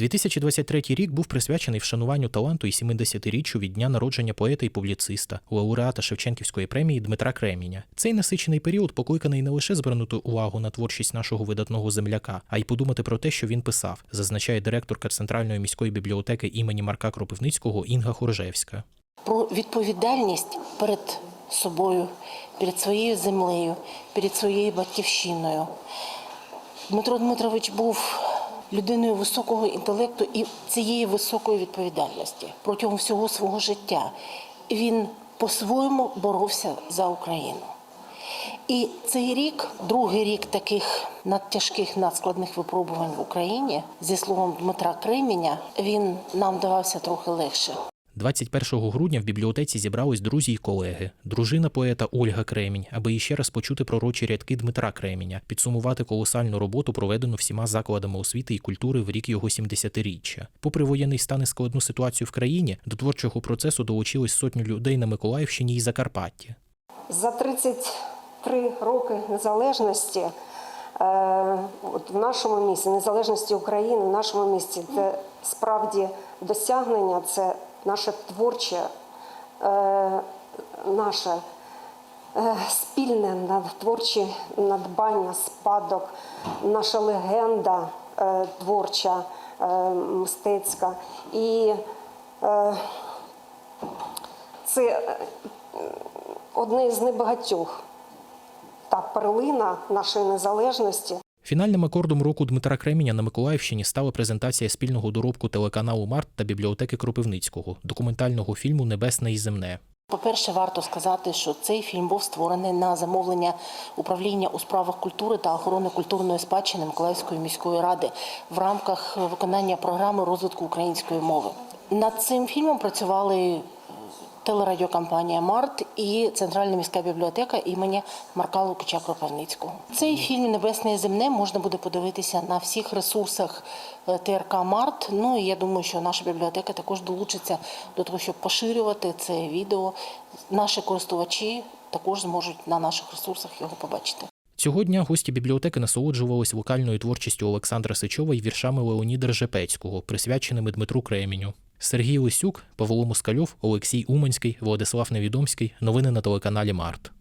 2023 рік був присвячений вшануванню таланту і 70-річчю від дня народження поета і публіциста, лауреата Шевченківської премії Дмитра Креміня. Цей насичений період покликаний не лише звернути увагу на творчість нашого видатного земляка, а й подумати про те, що він писав, зазначає директорка Центральної міської бібліотеки імені Марка Кропивницького Інга Хоржевська. про відповідальність перед собою, перед своєю землею, перед своєю батьківщиною. Дмитро Дмитрович був людиною високого інтелекту і цієї високої відповідальності протягом всього свого життя. Він по-своєму боровся за Україну. І цей рік, другий рік таких надтяжких надскладних випробувань в Україні, зі словом Дмитра Креміня, він нам давався трохи легше. 21 грудня в бібліотеці зібрались друзі й колеги, дружина поета Ольга Кремінь, аби іще раз почути пророчі рядки Дмитра Креміня, підсумувати колосальну роботу, проведену всіма закладами освіти і культури в рік його 70-річчя. Попри воєнний стан і складну ситуацію в країні, до творчого процесу долучилось сотню людей на Миколаївщині і Закарпатті. За 33 роки незалежності е, от в нашому місті, незалежності України, в нашому місті, це справді досягнення, це наше творче, е, наше е, спільне творче надбання, спадок, наша легенда е, творча, мистецька. І це одне з небагатьох та перлина нашої незалежності. Фінальним акордом року Дмитра Креміня на Миколаївщині стала презентація спільного доробку телеканалу Март та бібліотеки Кропивницького, документального фільму Небесне і земне. По-перше, варто сказати, що цей фільм був створений на замовлення управління у справах культури та охорони культурної спадщини Миколаївської міської ради в рамках виконання програми розвитку української мови. Над цим фільмом працювали телерадіокомпанія Март і Центральна міська бібліотека імені Марка Лукича Кропивницького. Цей фільм Небесне і земне можна буде подивитися на всіх ресурсах е, ТРК Март. Ну і я думаю, що наша бібліотека також долучиться до того, щоб поширювати це відео. Наші користувачі також зможуть на наших ресурсах його побачити. Цього дня гості бібліотеки насолоджувались вокальною творчістю Олександра Сичова і віршами Леоніда Ржепецького, присвяченими Дмитру Креміню. Сергій Лисюк, Павло Москальов, Олексій Уманський, Владислав Невідомський. Новини на телеканалі Март.